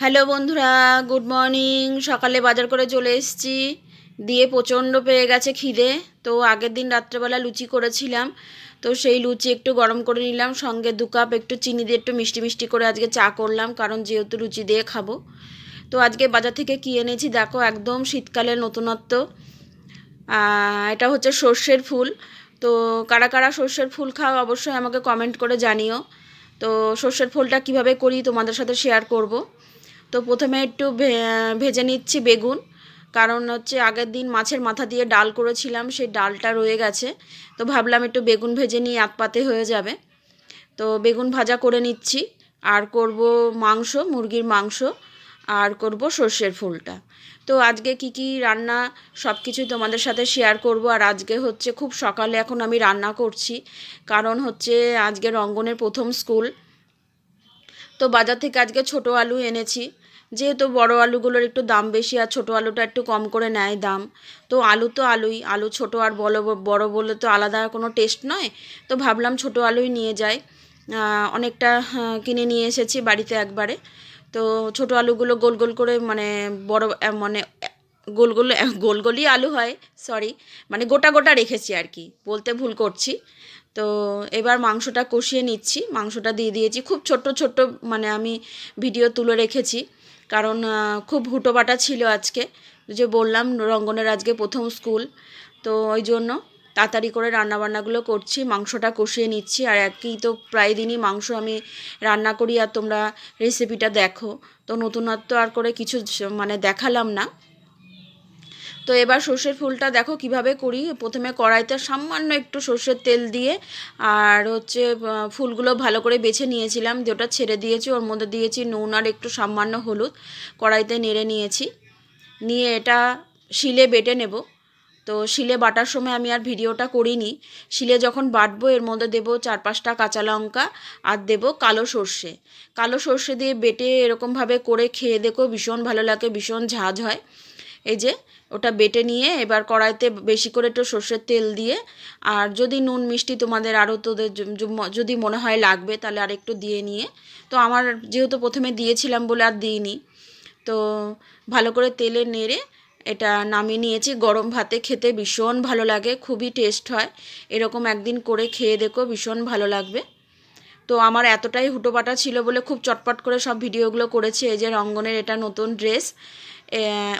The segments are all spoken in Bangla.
হ্যালো বন্ধুরা, গুড মর্নিং। সকালে বাজার করে চলে এসেছি। দিয়ে প্রচণ্ড পেয়ে গেছে খিদে। তো আগের দিন রাত্রেবেলা লুচি করেছিলাম। তো সেই লুচি একটু গরম করে নিলাম, সঙ্গে দু কাপ একটু চিনি দিয়ে একটু মিষ্টি মিষ্টি করে আজকে চা করলাম, কারণ যেহেতু লুচি দিয়ে খাব। তো আজকে বাজার থেকে কী এনেছি দেখো, একদম শীতকালের নতুনত্ব। এটা হচ্ছে সর্ষের ফুল। তো কারা কারা সর্ষের ফুল খাও অবশ্যই আমাকে কমেন্ট করে জানিও। তো সর্ষের ফুলটা কীভাবে করি তোমাদের সাথে শেয়ার করব। তো প্রথমে একটু ভেজে নিচ্ছি বেগুন। কারণ হচ্ছে আগের দিন মাছের মাথা দিয়ে ডাল করেছিলাম, সেই ডালটা রয়ে গেছে। তো ভাবলাম একটু বেগুন ভেজে নিয়ে আত পাতে হয়ে যাবে। তো বেগুন ভাজা করে নিচ্ছি। আর করব মাংস, মুরগির মাংস। আর করব সর্ষের ফুলটা। তো আজকে কি কি রান্না সব কিছুই তোমাদের সাথে শেয়ার করব। আর আজকে হচ্ছে খুব সকালে এখন আমি রান্না করছি। কারণ হচ্ছে আজকে রঙ্গনের প্রথম স্কুল তো বাজার থেকে আজকে ছোট আলু এনেছি। যেহেতু বড় আলুগুলোর একটু দাম বেশি আর ছোট আলুটা একটু কম করে নেয় দাম। তো আলু তো আলুই, আলু ছোট আর বড় বড় বলে তো আলাদা কোনো টেস্ট নয়। তো ভাবলাম ছোট আলুই নিয়ে যাই। অনেকটা কিনে নিয়ে এসেছি বাড়িতে একবারে। তো ছোট আলুগুলো গোল গোল করে মানে বড় মানে গোল গোল গোল, গোলই আলু হয় সরি মানে গোটা গোটা রেখেছি আর কি। বলতে ভুল করছি। তো এবার মাংসটা কষিয়ে নিচ্ছি। মাংসটা দিয়ে দিয়েছি। খুব ছোট্ট ছোট্ট মানে আমি ভিডিও তুলে রেখেছি। কারণ খুব হুটোপাটা ছিল আজকে। যে বললাম, রঙ্গনের আজকে প্রথম স্কুল। তো ওই জন্য তাড়াতাড়ি করে রান্নাবান্নাগুলো করছি, মাংসটা কষিয়ে নিচ্ছি। আর একই তো প্রায় দিনই মাংস আমি রান্না করি। আর তোমরা রেসিপিটা দেখো। তো নতুনত্ব আর করে কিছু মানে দেখালাম না। তো এবার সর্ষের ফুলটা দেখো কীভাবে করি। প্রথমে কড়াইতে সামান্য একটু সর্ষের তেল দিয়ে আর হচ্ছে ফুলগুলো ভালো করে বেছে নিয়েছিলাম দিয়ে ওটা ছেড়ে দিয়েছি। ওর মধ্যে দিয়েছি নুন আর একটু সামান্য হলুদ। কড়াইতে নেড়ে নিয়েছি। নিয়ে এটা শিলে বেটে নেব। তো শিলে বাটার সময় আমি আর ভিডিওটা করিনি। শিলে যখন বাটবো এর মধ্যে দেবো চার পাঁচটা কাঁচা লঙ্কা আর দেবো কালো সর্ষে। কালো সর্ষে দিয়ে বেটে এরকমভাবে করে খেয়ে দেখো ভীষণ ভালো লাগে, ভীষণ ঝাঁঝ হয়। এই যে ওটা বেটে নিয়ে এবার কড়াইতে বেশি করে একটু সর্ষের তেল দিয়ে, আর যদি নুন মিষ্টি তোমাদের আরও তোদের যদি মনে হয় লাগবে তাহলে আর একটু দিয়ে নিয়ে। তো আমার যেহেতু প্রথমে দিয়েছিলাম বলে আর দিইনি, তো ভালো করে তেলে নেড়ে এটা নামিয়ে নিয়েছি। গরম ভাতে খেতে ভীষণ ভালো লাগে, খুবই টেস্ট হয়। এরকম একদিন করে খেয়ে দেখো, ভীষণ ভালো লাগবে। তো আমার এতটাই হুটোপাটা ছিল বলে খুব চটপট করে সব ভিডিওগুলো করেছি, এই যে রঙ্গনের এটা নতুন ড্রেস।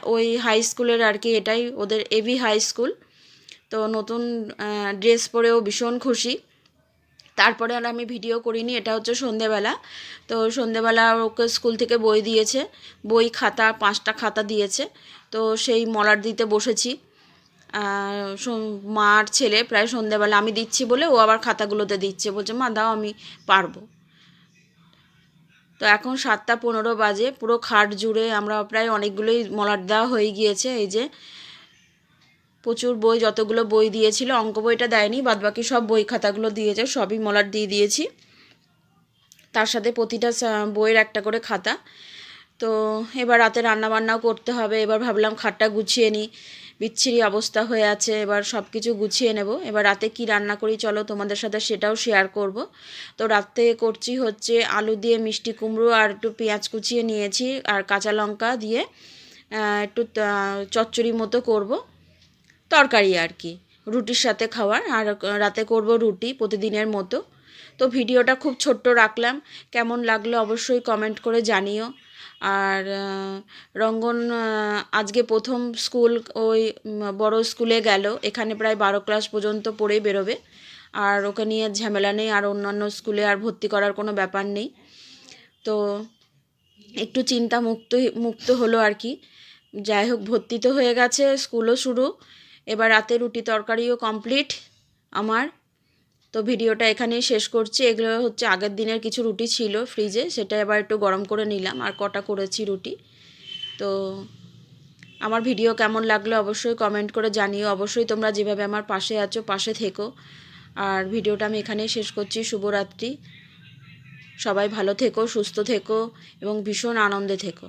ওই হাই স্কুলের আর কি এটাই, ওদের এবি হাই স্কুল তো নতুন ড্রেস পরেও ভীষণ খুশি। তারপরে আর আমি ভিডিও করিনি, এটা হচ্ছে সন্ধেবেলা। তো সন্ধেবেলা ওকে স্কুল থেকে বই দিয়েছে। বই, খাতা, পাঁচটা খাতা দিয়েছে। তো সেই মলার দিতে বসেছি। আর সন- মা আর ছেলে প্রায় সন্ধেবেলা আমি দিচ্ছি বলে ও আবার খাতাগুলোতে দিচ্ছে। বলছে, মা, দাও, আমি পারব। তো এখন সাতটা পনেরো বাজে, পুরো খাট জুড়ে আমরা প্রায় অনেকগুলোই মলাট দেওয়া হয়ে গিয়েছে, এই যে প্রচুর বই, যতগুলো বই দিয়েছিল, অঙ্ক বইটা দেয়নি, বাদবাকি সব বই খাতাগুলো দিয়েছে, সবই মলাট দিয়ে দিয়েছি। তার সাথে প্রতিটা বইয়ের একটা করে খাতা। তো এবার রাতে রান্না বান্নাও করতে হবে, এবার ভাবলাম খাটটা গুছিয়ে নিই। বিচ্ছিরি অবস্থা হয়ে আছে, এবার সব কিছু গুছিয়ে নেব। এবার রাতে কি রান্না করি চলো তোমাদের সাথে সেটাও শেয়ার করব। তো রাতে করছি হচ্ছে আলু দিয়ে মিষ্টি কুমড়ো আর একটু পেঁয়াজ কুচিয়ে নিয়েছি আর কাঁচা লঙ্কা দিয়ে একটু চচ্চড়ি মতো করব। তরকারি আর কি, রুটির সাথে খাওয়ার। আর রাতে করব রুটি প্রতিদিনের মতো। তো ভিডিওটা খুব ছোট্ট রাখলাম। কেমন লাগল অবশ্যই কমেন্ট করে জানিও। আর রঙ্গন আজকে প্রথম স্কুল ওই বড় স্কুলে গেল। এখানে প্রায় বারো ক্লাস পর্যন্ত পড়েই বেরোবে। আর ওকে নিয়ে ঝামেলা নেই, আর অন্যান্য স্কুলে আর ভর্তি করার কোনো ব্যাপার নেই। তো একটু চিন্তা মুক্ত মুক্ত হলো আর কি। যাই হোক, ভর্তি তো হয়ে গেছে, স্কুলও শুরু। এবার রাতে রুটি তরকারিও কমপ্লিট আমার। তো ভিডিওটা এখানেই শেষ করছি। এগুলো হচ্ছে আগের দিনের কিছু রুটি ছিল ফ্রিজে, সেটা এবার একটু গরম করে নিলাম আর কটা করেছি রুটি। তো আমার ভিডিও কেমন লাগল অবশ্যই কমেন্ট করে জানিও। অবশ্যই তোমরা যেভাবে আমার পাশে আছো, পাশে থেকো। আর ভিডিওটা আমি এখানেই শেষ করছি। শুভরাত্রি। সবাই ভালো থেকো, সুস্থ থেকো এবং ভীষণ আনন্দে থেকো।